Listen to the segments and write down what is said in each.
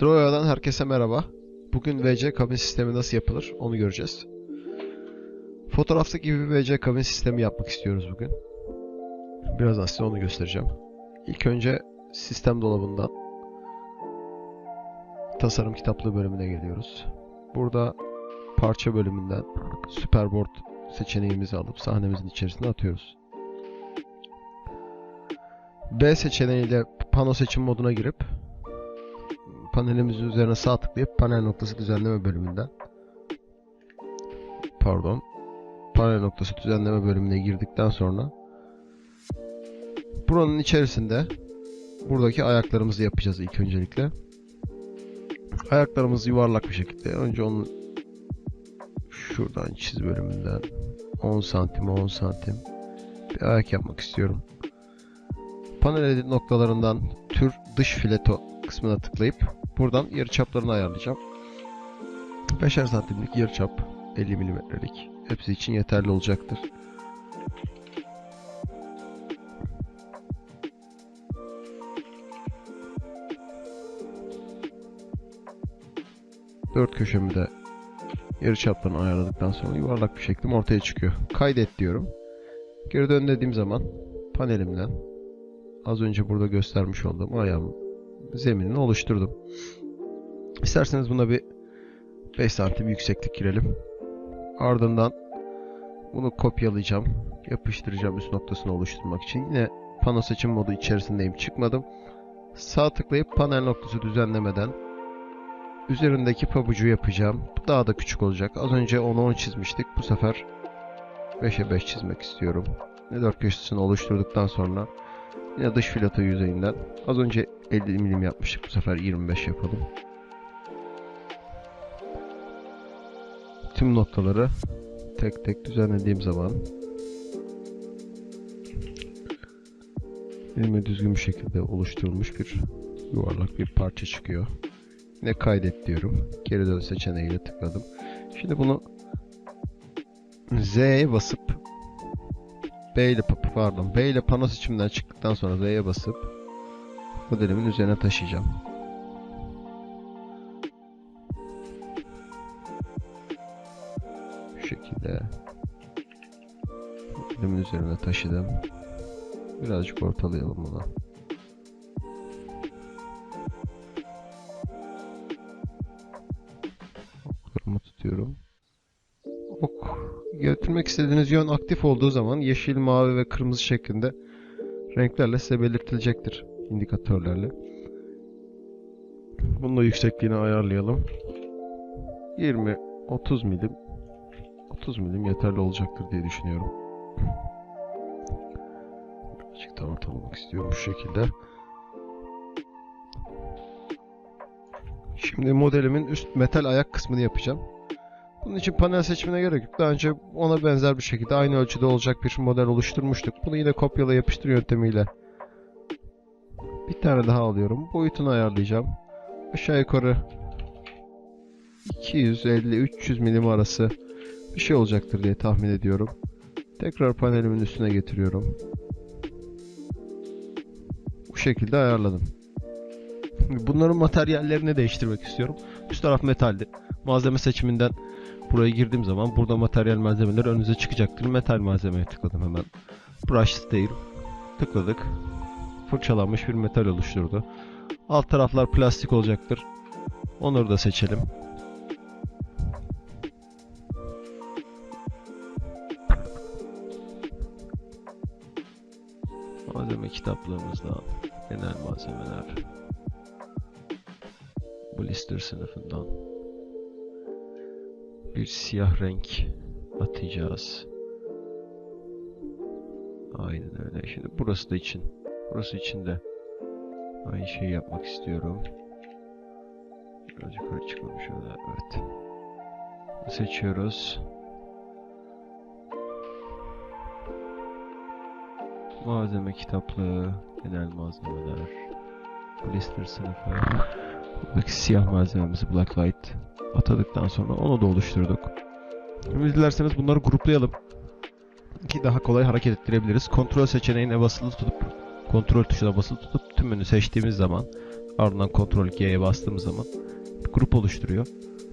Droya'dan herkese merhaba. Bugün VC kabin sistemi nasıl yapılır onu göreceğiz. Fotoğraftaki gibi VC kabin sistemi yapmak istiyoruz bugün. Birazdan size onu göstereceğim. İlk önce sistem dolabından tasarım kitaplığı bölümüne geliyoruz. Burada parça bölümünden Superboard seçeneğimizi alıp sahnemizin içerisine atıyoruz. B seçeneğiyle pano seçim moduna girip panelimizin üzerine sağ tıklayıp panel noktası düzenleme bölümünden pardon panel noktası düzenleme bölümüne girdikten sonra buranın içerisinde buradaki ayaklarımızı yapacağız ilk öncelikle. Ayaklarımız yuvarlak bir şekilde. Önce onu şuradan çiz bölümünden 10 santim 10 santim bir ayak yapmak istiyorum. Panel edit noktalarından tür dış fileto kısmına tıklayıp buradan yarıçaplarını ayarlayacağım. 5'er santimlik yarıçap 50 milimetrelik hepsi için yeterli olacaktır. Dört köşemi de yarıçaplarını ayarladıktan sonra yuvarlak bir şeklim ortaya çıkıyor. Kaydet diyorum. Geri dön dediğim zaman panelimden az önce burada göstermiş olduğum ayağım zeminini oluşturdum. İsterseniz buna bir 5 santim yükseklik girelim. Ardından bunu kopyalayacağım. Yapıştıracağım üst noktasını oluşturmak için. Yine pano seçim modu içerisindeyim. Çıkmadım. Sağ tıklayıp panel noktası düzenlemeden üzerindeki pabucu yapacağım. Bu daha da küçük olacak. Az önce 10'a 10 çizmiştik. Bu sefer 5'e 5 çizmek istiyorum. Yine dört köşesini oluşturduktan sonra yine dış filato yüzeyinden az önce 50 milim yapmıştık. Bu sefer 25 yapalım. Tüm noktaları tek tek düzenlediğim zaman elime düzgün bir şekilde oluşturulmuş bir yuvarlak bir parça çıkıyor. Yine kaydet diyorum. Geri dön seçeneğiyle tıkladım. Şimdi bunu Z'ye basıp B ile pardon B ile pano seçiminden çıktıktan sonra Z'ye basıp modelimin üzerine taşıyacağım. Şu şekilde modelimin üzerine taşıdım. Birazcık ortalayalım bunu. Oklarımı tutuyorum. Ok getirmek istediğiniz yön aktif olduğu zaman yeşil, mavi ve kırmızı şeklinde renklerle size belirtilecektir indikatörlerle. Bunun da yüksekliğini ayarlayalım. 20 30 milim 30 milim yeterli olacaktır diye düşünüyorum. Birazcık daha ortalamak istiyorum bu şekilde. Şimdi modelimin üst metal ayak kısmını yapacağım. Bunun için panel seçimine gerek yok. Daha önce ona benzer bir şekilde aynı ölçüde olacak bir model oluşturmuştuk. Bunu yine kopyala yapıştır yöntemiyle bir tane daha alıyorum. Boyutunu ayarlayacağım. Aşağı yukarı 250-300 milim arası bir şey olacaktır diye tahmin ediyorum. Tekrar panelimin üstüne getiriyorum. Bu şekilde ayarladım. Bunların materyallerini değiştirmek istiyorum. Üst taraf metaldi. Malzeme seçiminden buraya girdiğim zaman burada materyal malzemeler önünüze çıkacaktır. Metal malzemeye tıkladım hemen. Brush Steel tıkladık. Fırçalanmış bir metal oluşturdu. Alt taraflar plastik olacaktır. Onları da seçelim. Malzeme kitaplığımızdan genel malzemeler blister sınıfından bir siyah renk atacağız. Aynen öyle. Şimdi burası da için. Burası için de aynı şeyi yapmak istiyorum. Biraz yukarı çıkalım şöyle. Evet. Seçiyoruz. Malzeme kitaplığı, genel malzemeler, blister sınıfı, buradaki siyah malzememizi Blacklight atadıktan sonra onu da oluşturduk. Şimdi dilerseniz bunları gruplayalım. Ki daha kolay hareket ettirebiliriz. Kontrol seçeneğine basılı tutup kontrol tuşuna basılı tutup tümünü seçtiğimiz zaman Ardından Ctrl G'ye bastığımız zaman grup oluşturuyor.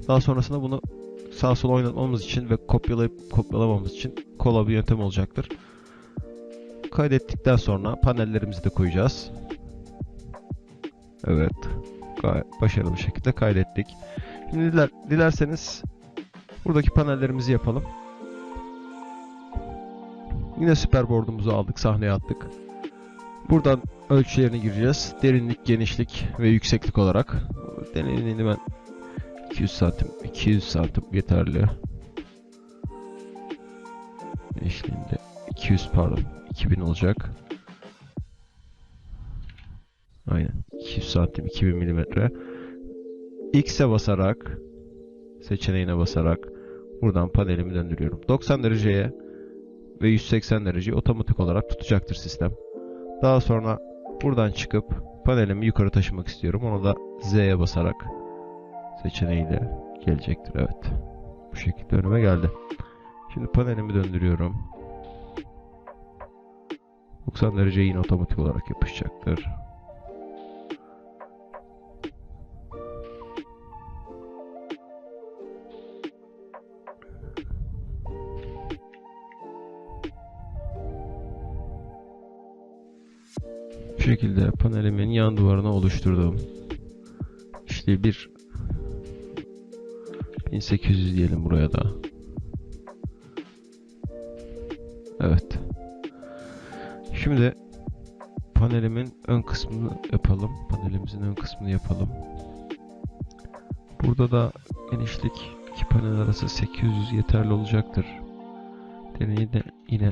Daha sonrasında bunu sağ sola oynatmamız için ve kopyalayıp kopyalamamız için kolay bir yöntem olacaktır. Kaydettikten sonra panellerimizi de koyacağız. Evet. Gayet başarılı bir şekilde kaydettik. Diler, dilerseniz buradaki panellerimizi yapalım. Yine superboard'umuzu aldık, sahneye attık. Buradan ölçülerini gireceğiz. Derinlik, genişlik ve yükseklik olarak. Derinliğini ben 200 santim, 200 santim yeterli. Genişliğinde 200 pardon, 2000 olacak. Aynen. 200 santim, 2000 milimetre. X'e basarak seçeneğine basarak buradan panelimi döndürüyorum. 90 dereceye ve 180 dereceyi otomatik olarak tutacaktır sistem. Daha sonra buradan çıkıp panelimi yukarı taşımak istiyorum. Onu da Z'ye basarak seçeneğiyle gelecektir. Evet. Bu şekilde önüme geldi. Şimdi panelimi döndürüyorum. 90 derece yine otomatik olarak yapışacaktır. Şekilde panelimin yan duvarına oluşturdum. İşte bir 1800 diyelim buraya da. Evet. Şimdi panelimin ön kısmını yapalım. Panelimizin ön kısmını yapalım. Burada da genişlik iki panel arası 800 yeterli olacaktır. Deneyi de yine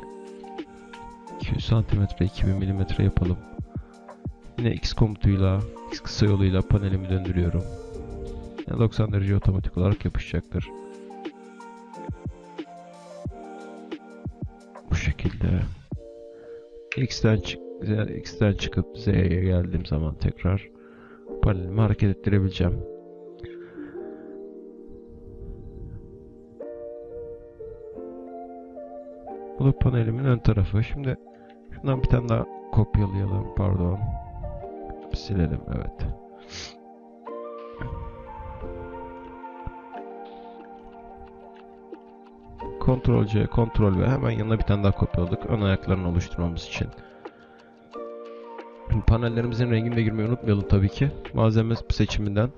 200 cm 2000 mm yapalım. Yine X komutuyla, X kısa yoluyla panelimi döndürüyorum. Yani 90 derece otomatik olarak yapışacaktır. Bu şekilde. X'ten çık X'ten çıkıp Z'ye geldiğim zaman tekrar panelimi hareket ettirebileceğim. Bu panelimin ön tarafı. Şimdi şundan bir tane daha kopyalayalım. Pardon. Silelim. Evet. Ctrl C, Ctrl V hemen yanına bir tane daha kopyaladık. Ön ayaklarını oluşturmamız için. Panellerimizin rengini de girmeyi unutmayalım tabii ki. Malzeme seçiminden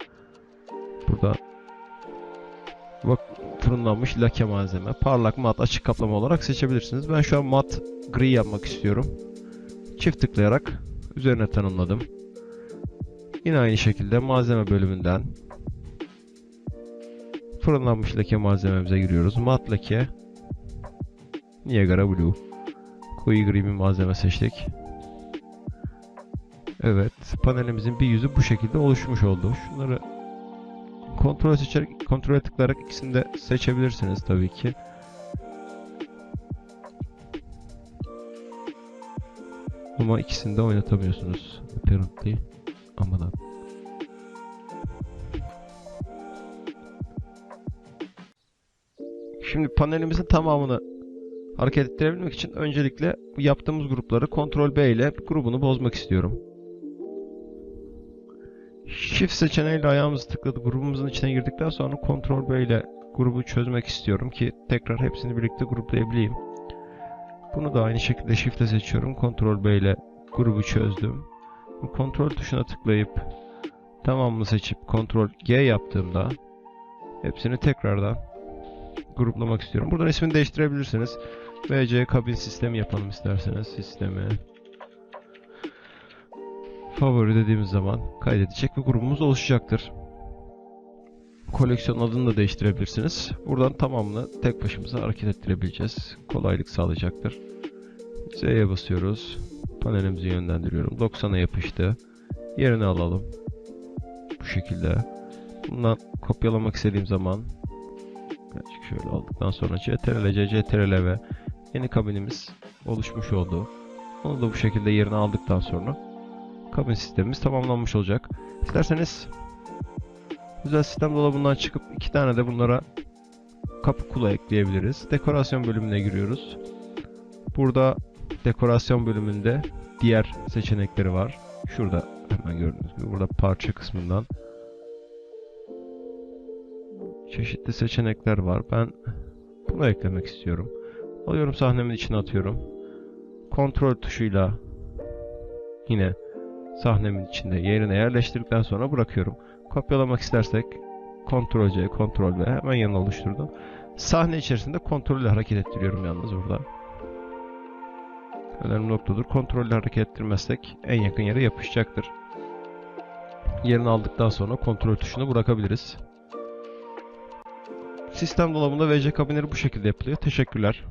burada bak fırınlanmış lake malzeme. Parlak, mat, açık kaplama olarak seçebilirsiniz. Ben şu an mat gri yapmak istiyorum. Çift tıklayarak üzerine tanımladım. Yine aynı şekilde malzeme bölümünden fırınlanmış lake malzememize giriyoruz. Mat lake Niagara Blue koyu gri bir malzeme seçtik. Evet, panelimizin bir yüzü bu şekilde oluşmuş oldu. Şunları kontrol seçerek kontrol tıklayarak ikisini de seçebilirsiniz tabii ki. Ama ikisini de oynatamıyorsunuz. Apparently. Aman Şimdi panelimizin tamamını hareket ettirebilmek için öncelikle yaptığımız grupları Ctrl B ile grubunu bozmak istiyorum. Shift seçeneğiyle ayağımızı tıkladı. Grubumuzun içine girdikten sonra Ctrl B ile grubu çözmek istiyorum ki tekrar hepsini birlikte gruplayabileyim. Bunu da aynı şekilde Shift ile seçiyorum. Ctrl B ile grubu çözdüm. Ctrl tuşuna tıklayıp tamamını seçip Ctrl G yaptığımda hepsini tekrardan gruplamak istiyorum. Buradan ismini değiştirebilirsiniz. VC kabin sistemi yapalım isterseniz. Sistemi favori dediğimiz zaman kaydedecek ve grubumuz oluşacaktır. Koleksiyon adını da değiştirebilirsiniz. Buradan tamamını tek başımıza hareket ettirebileceğiz. Kolaylık sağlayacaktır. Z'ye basıyoruz. Panelimizi yönlendiriyorum. 90'a yapıştı. Yerine alalım. Bu şekilde. Bundan kopyalamak istediğim zaman Birazcık şöyle aldıktan sonra CTRL C, CTRL V yeni kabinimiz oluşmuş oldu. Onu da bu şekilde yerine aldıktan sonra kabin sistemimiz tamamlanmış olacak. İsterseniz özel sistem dolabından çıkıp iki tane de bunlara kapı kula ekleyebiliriz. Dekorasyon bölümüne giriyoruz. Burada dekorasyon bölümünde diğer seçenekleri var. Şurada Hemen gördüğünüz gibi burada parça kısmından çeşitli seçenekler var. Ben bunu eklemek istiyorum. Alıyorum sahnemin içine atıyorum. Kontrol tuşuyla yine sahnemin içinde yerine yerleştirdikten sonra bırakıyorum. Kopyalamak istersek Ctrl C, Ctrl V hemen yanına oluşturdum. Sahne içerisinde kontrollü hareket ettiriyorum yalnız burada. Önemli noktadır. Kontrollü hareket ettirmezsek en yakın yere yapışacaktır. Yerini aldıktan sonra kontrol tuşunu bırakabiliriz. Sistem dolabında VC kabinleri bu şekilde yapılıyor. Teşekkürler.